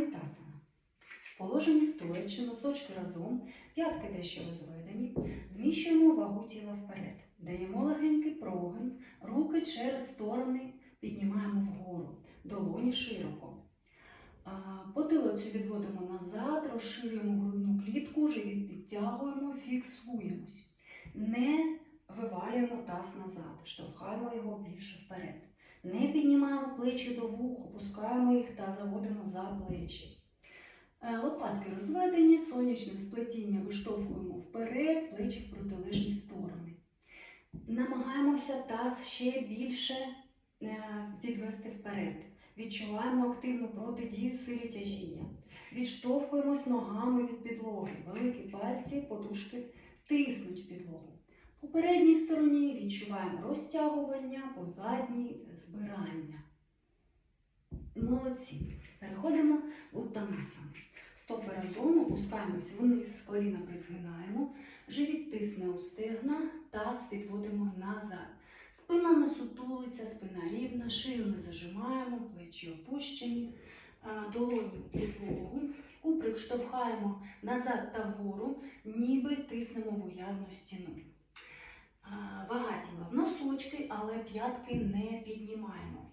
Анавітасана. В положенні стоячи, носочки разом, п'ятки дещо розведені, зміщуємо вагу тіла вперед. Даємо легенький прогин, руки через сторони піднімаємо вгору, долоні широко. Потилицю відводимо назад, розширюємо грудну клітку, живіт підтягуємо, фіксуємось. Не вивалюємо таз назад, штовхаємо його більше вперед. Не піднімаємо плечі до вух, опускаємо їх та заводимо за плечі. Е, Лопатки розведені, сонячне сплетіння виштовхуємо вперед, плечі в протилежні сторони. Намагаємося таз ще більше е, відвести вперед. Відчуваємо активну протидію силі тяжіння. Відштовхуємось ногами від підлоги. Великі пальці, подушки тиснуть в підлогу. По передній стороні відчуваємо розтягування, по задній збирання. Молодці. Переходимо в Уттанасану. Стопи разом опускаємось вниз, коліна призгинаємо, живіт тисне у стегна, таз відводимо назад. Спина не сутулиться, спина рівна, шию не зажимаємо, плечі опущені, у підлогу. Куприк штовхаємо назад та вгору, ніби тиснемо в уявну стіну. А, Вага тіла в носочки, але п'ятки не піднімаємо.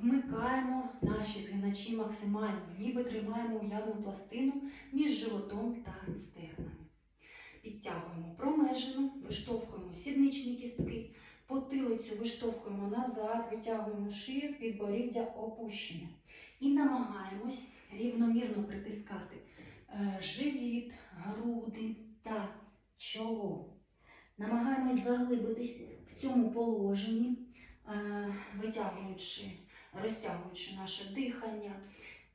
Вмикаємо наші згиначі максимально, ніби тримаємо уявну пластину між животом та стегнами. Підтягуємо промежину, виштовхуємо сідничні кістки, потилицю виштовхуємо назад, витягуємо шию, підборіддя опущення. І намагаємось рівномірно притискати е, живіт, груди та чоло. Намагаємось заглибитись в цьому положенні, е, витягуючи, розтягуючи наше дихання,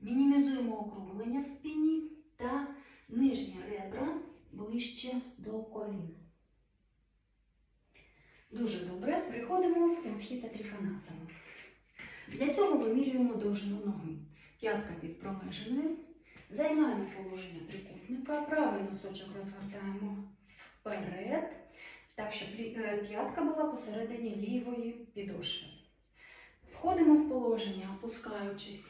мінімізуємо округлення в спині та нижні ребра ближче до колін. Дуже добре. Приходимо в Удхіта Тріфанасану. Для цього вимірюємо довжину ноги. П'ятка під промеженою. Займаємо положення трикутника. Правий носочок розгортаємо вперед, щоб е, п'ятка була посередині лівої підошви. Входимо в положення, опускаючись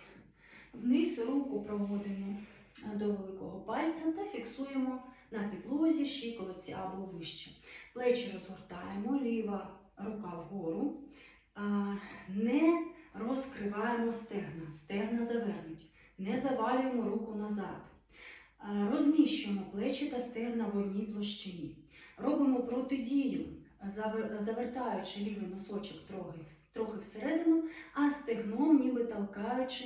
вниз, руку проводимо е, до великого пальця та фіксуємо на підлозі, щиколотці або вище. Плечі розгортаємо, ліва рука вгору. Не розкриваємо стегна, стегна завернуть. Не завалюємо руку назад. Розміщуємо плечі та стегна в одній площині. Робимо протидію, завертаючи лівий носочок трохи, всередину, а стегном, ніби толкаючи,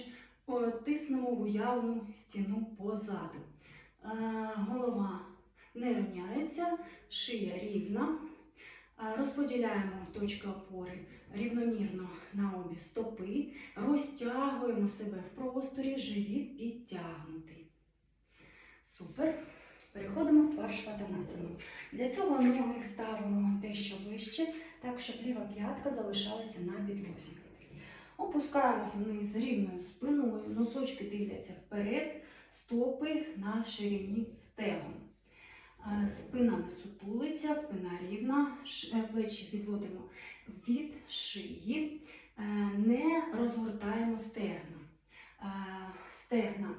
тиснемо в уявну стіну позаду. Голова не рівняється, шия рівна. Розподіляємо точки опори рівномірно на обі стопи, розтягуємо себе в просторі, живіт підтягнутий. Супер. Переходимо в паршватанасану. Для цього ноги ставимо дещо ближче, так щоб ліва п'ятка залишалася на підлозі. Опускаємося вниз рівною спиною, носочки дивляться вперед, стопи на ширині стегон. Е, Спина не сутулиться, спина рівна, е, плечі відводимо від шиї, Е, не розгортаємо стегна. Стегна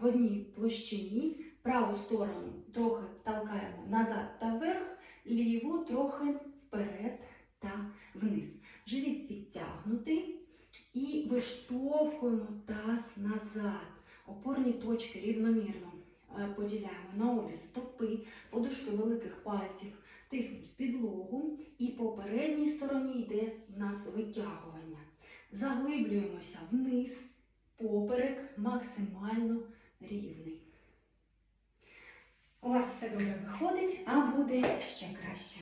в одній площині, праву сторону трохи толкаємо назад та вверх, ліву трохи вперед та вниз. Живіт підтягнутий і виштовхуємо таз назад. Опорні точки рівномірно е, поділяємо на обі стопи, подушки великих пальців тиснуть в підлогу, і по передній стороні йде в нас витягування. Заглиблюємося вниз, поперек максимально рівний. У вас все добре виходить, а буде ще краще.